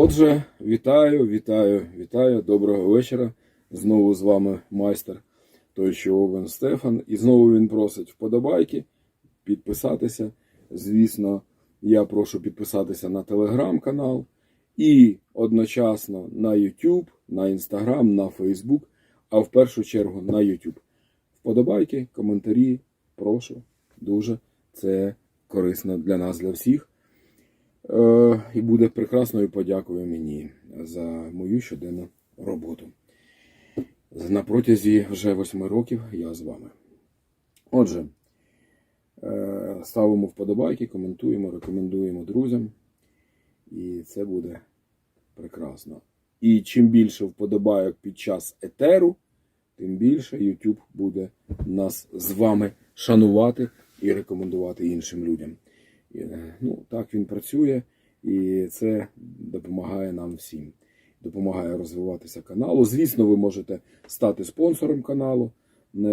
Отже, вітаю, вітаю, вітаю, доброго вечора. Знову з вами майстер той, що Овен Стефан. І знову він просить вподобайки, підписатися. Звісно, я прошу підписатися на телеграм-канал і одночасно на YouTube, на Instagram, на Facebook, а в першу чергу на YouTube. Вподобайки, коментарі, прошу, дуже. Це корисно для нас, для всіх. Е, і буде прекрасною подякою мені за мою щоденну роботу. На протязі вже восьми років я з вами. Отже, е, ставимо вподобайки, коментуємо, рекомендуємо друзям. І це буде прекрасно. І чим більше вподобайок під час етеру, тим більше YouTube буде нас з вами шанувати і рекомендувати іншим людям. Е, Ну, так він працює, і це допомагає нам всім. Допомагає розвиватися каналу. Звісно, ви можете стати спонсором каналу.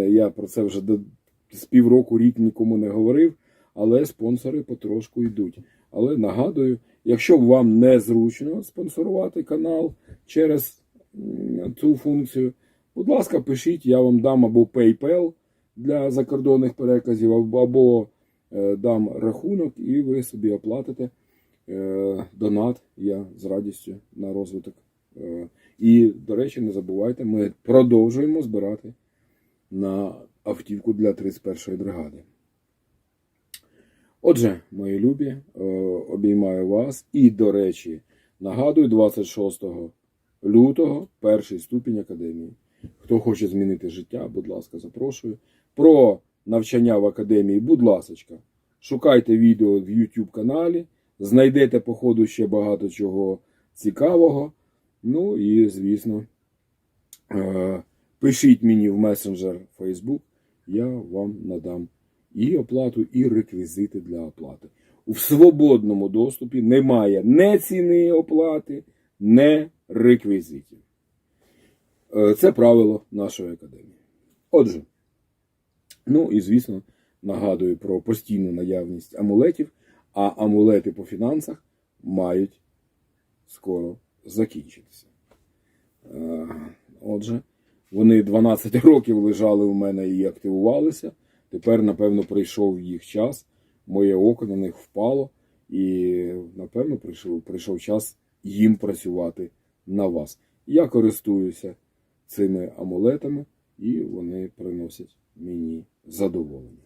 Я про це вже з півроку рік нікому не говорив, але спонсори потрошку йдуть. Але нагадую, якщо вам незручно спонсорувати канал через цю функцію, будь ласка, пишіть, я вам дам або PayPal для закордонних переказів, або- дам рахунок, і ви собі оплатите е, донат. Я з радістю на розвиток. Е, І, до речі, не забувайте, ми продовжуємо збирати на автівку для 31-ї бригади. Отже, мої любі, е, обіймаю вас. І, до речі, нагадую, 26 лютого перший ступінь академії. Хто хоче змінити життя, будь ласка, запрошую. Про навчання в академії, будь ласка, шукайте відео в YouTube каналі, знайдете по ходу ще багато чого цікавого. Ну і, звісно, е, пишіть мені в месенджер Facebook, я вам надам і оплату, і реквізити для оплати. У свободному доступі немає не ціни оплати, не реквізитів. Е, Це правило нашої академії. Отже, ну і звісно, нагадую про постійну наявність амулетів, а амулети по фінансах мають скоро закінчитися. Е, Отже, вони 12 років лежали у мене і активувалися. Тепер, напевно, прийшов їх час, моє око на них впало, і, напевно, прийшов, прийшов час їм працювати на вас. Я користуюся цими амулетами, і вони приносять мені задоволення.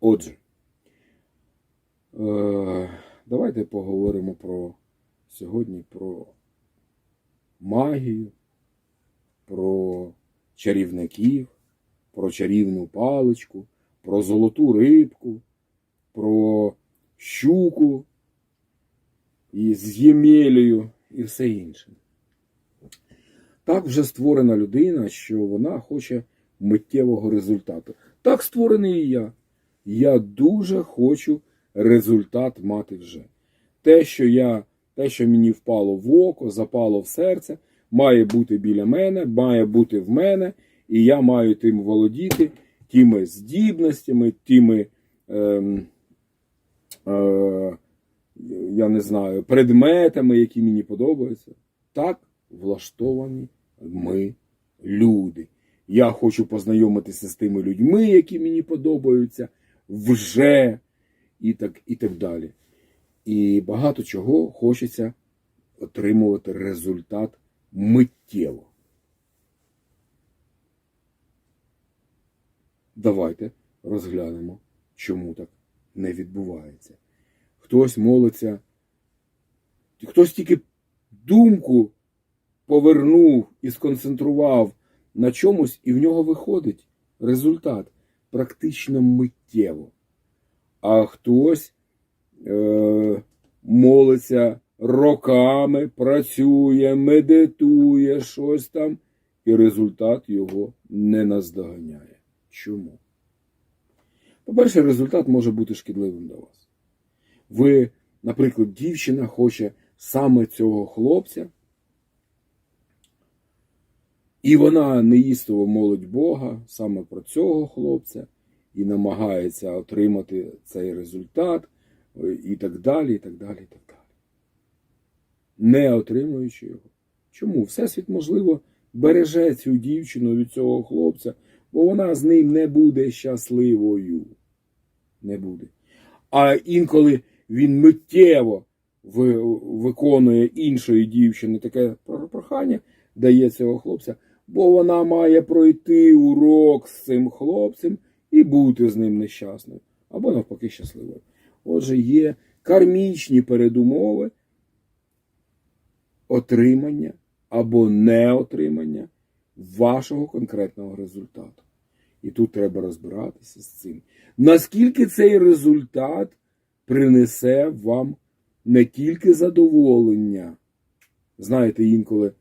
Отже, е, давайте поговоримо про сьогодні про магію, про чарівників, про чарівну паличку, про золоту рибку, про щуку і з ємелею і все інше. Так вже створена людина, що вона хоче миттєвого результату. Так створений і я. Я дуже хочу результат мати вже. Те, що я, те, що мені впало в око, запало в серце, має бути біля мене, має бути в мене, і я маю тим володіти, тими здібностями, тими, ем, е, я не знаю, предметами, які мені подобаються. Так влаштовані ми люди. Я хочу познайомитися з тими людьми, які мені подобаються, вже і так, і так далі. І багато чого хочеться отримувати результат миттєво. Давайте розглянемо, чому так не відбувається. Хтось молиться, хтось тільки думку повернув і сконцентрував на чомусь, і в нього виходить результат практично миттєво. А хтось е, молиться роками, працює, медитує щось там, і результат його не наздоганяє. Чому? По-перше, результат може бути шкідливим для вас. Ви, наприклад, дівчина хоче саме цього хлопця, і вона неїстово молить Бога саме про цього хлопця і намагається отримати цей результат, і так далі, і так далі, і так далі. не отримуючи його. Чому? Всесвіт, можливо, береже цю дівчину від цього хлопця, бо вона з ним не буде щасливою. Не буде. А інколи він миттєво виконує іншої дівчини таке про- прохання, дає цього хлопця, бо вона має пройти урок з цим хлопцем і бути з ним нещасною, або навпаки щасливою. Отже, є кармічні передумови отримання або неотримання вашого конкретного результату. І тут треба розбиратися з цим. Наскільки цей результат принесе вам не тільки задоволення. Знаєте, інколи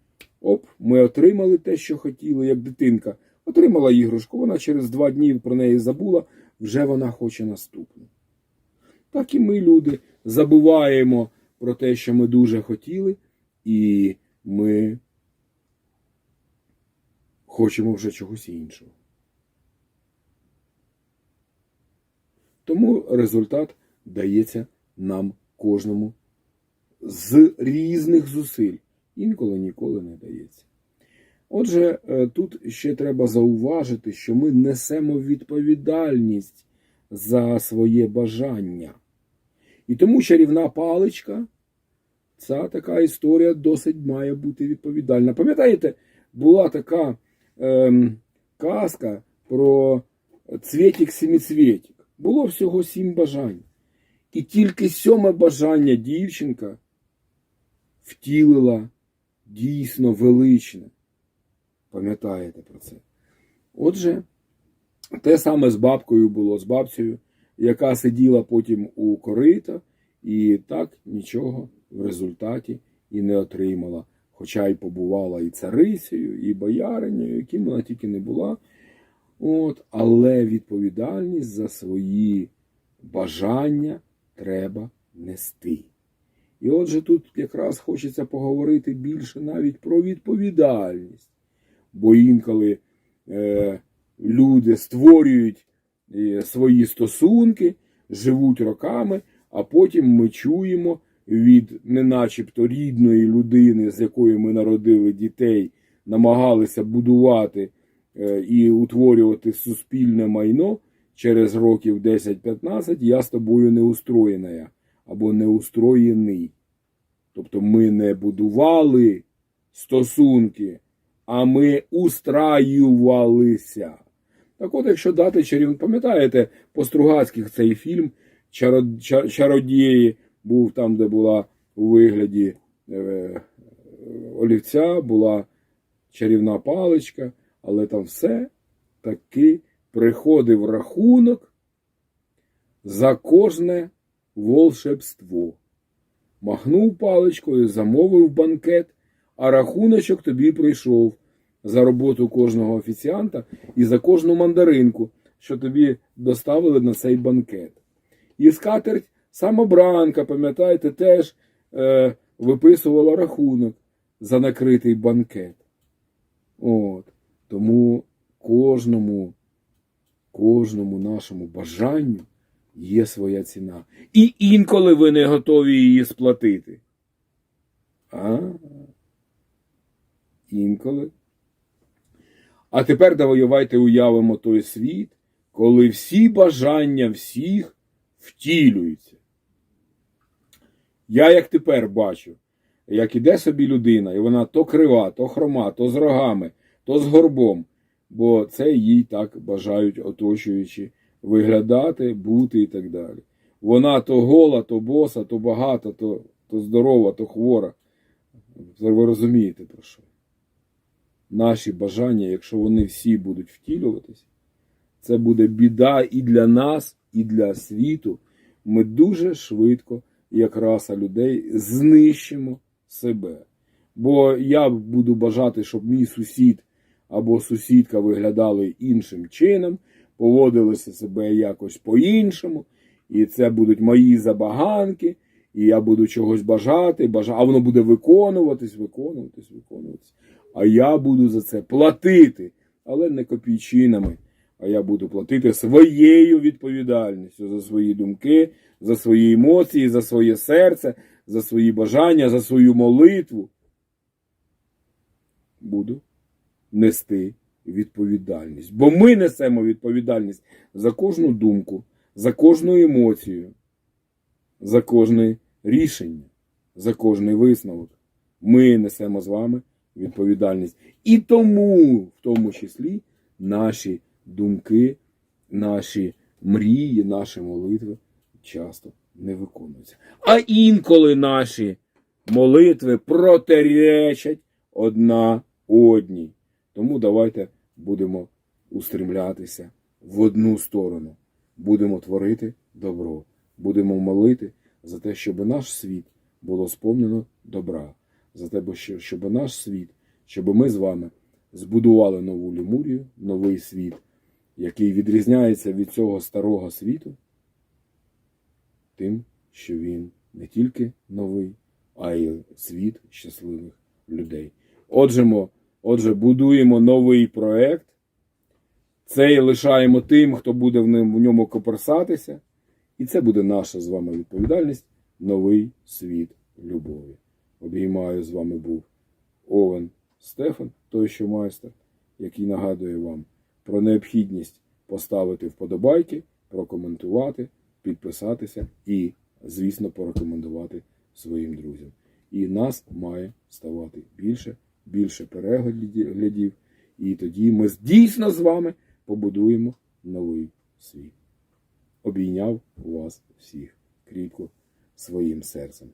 оп, ми отримали те, що хотіли, як дитинка. Отримала іграшку, вона через два дні про неї забула, вже вона хоче наступну. Так і ми, люди, забуваємо про те, що ми дуже хотіли, і ми хочемо вже чогось іншого. Тому результат дається нам кожному з різних зусиль. Інколи ніколи не дається. Отже, е, тут ще треба зауважити, що ми несемо відповідальність за своє бажання. І тому чарівна паличка ця така історія досить має бути відповідальна. Пам'ятаєте, була така ем, казка про цвітік семіцвітік. Було всього сім бажань. І тільки сьоме бажання дівчинка втілила дійсно величне. Пам'ятаєте про це? Отже, те саме з бабкою було, з бабцею, яка сиділа потім у корита і так нічого в результаті і не отримала. Хоча й побувала і царицею, і бояринею, яким вона тільки не була. От, але відповідальність за свої бажання треба нести. І отже, тут якраз хочеться поговорити більше навіть про відповідальність. Бо інколи е, люди створюють е, свої стосунки, живуть роками, а потім ми чуємо від неначебто рідної людини, з якою ми народили дітей, намагалися будувати е, і утворювати суспільне майно через років 10-15, я з тобою не устроєна або не устроєний. Тобто ми не будували стосунки, а ми устраювалися. Так от, якщо дати чарівну, пам'ятаєте, по Стругацьких цей фільм «Чаро- Чародії був там, де була у вигляді е, олівця, була чарівна паличка, але там все таки приходив рахунок за кожне волшебство. Махнув паличкою, замовив банкет, а рахуночок тобі прийшов за роботу кожного офіціанта і за кожну мандаринку, що тобі доставили на цей банкет. І скатерть самобранка, пам'ятаєте, теж е, виписувала рахунок за накритий банкет. От. Тому кожному, кожному нашому бажанню є своя ціна. І інколи ви не готові її сплатити. А? Інколи. А тепер давайте уявимо той світ, коли всі бажання всіх втілюються. Я як тепер бачу, як іде собі людина, і вона то крива, то хрома, то з рогами, то з горбом, бо це їй так бажають оточуючи виглядати, бути і так далі. Вона то гола, то боса, то багата, то, то здорова, то хвора. Ви розумієте про що? Наші бажання, якщо вони всі будуть втілюватися, це буде біда і для нас, і для світу. Ми дуже швидко, як раса людей, знищимо себе. Бо я буду бажати, щоб мій сусід або сусідка виглядали іншим чином, поводилися себе якось по-іншому, і це будуть мої забаганки, і я буду чогось бажати, бажа... а воно буде виконуватись, виконуватись, виконуватись. А я буду за це платити, але не копійчинами. А я буду платити своєю відповідальністю за свої думки, за свої емоції, за своє серце, за свої бажання, за свою молитву, буду нести відповідальність. Бо ми несемо відповідальність за кожну думку, за кожну емоцію, за кожне рішення, за кожний висновок. Ми несемо з вами відповідальність. І тому, в тому числі, наші думки, наші мрії, наші молитви часто не виконуються. А інколи наші молитви протиречать одна одній. Тому давайте будемо устремлятися в одну сторону. Будемо творити добро, будемо молити за те, щоб наш світ було сповнено добра, за те, щоб наш світ, щоб ми з вами збудували нову Лемурію, новий світ, який відрізняється від цього старого світу, тим, що він не тільки новий, а й світ щасливих людей. Отже, отже, будуємо новий проект. Цей лишаємо тим, хто буде в ньому, коперсатися. І це буде наша з вами відповідальність. Новий світ любові. Обіймаю з вами був Овен Стефан, той, що майстер, який нагадує вам про необхідність поставити вподобайки, прокоментувати, підписатися і, звісно, порекомендувати своїм друзям. І нас має ставати більше, більше переглядів. І тоді ми дійсно з вами побудуємо новий світ. Обійняв вас всіх кріпко своїм серцем.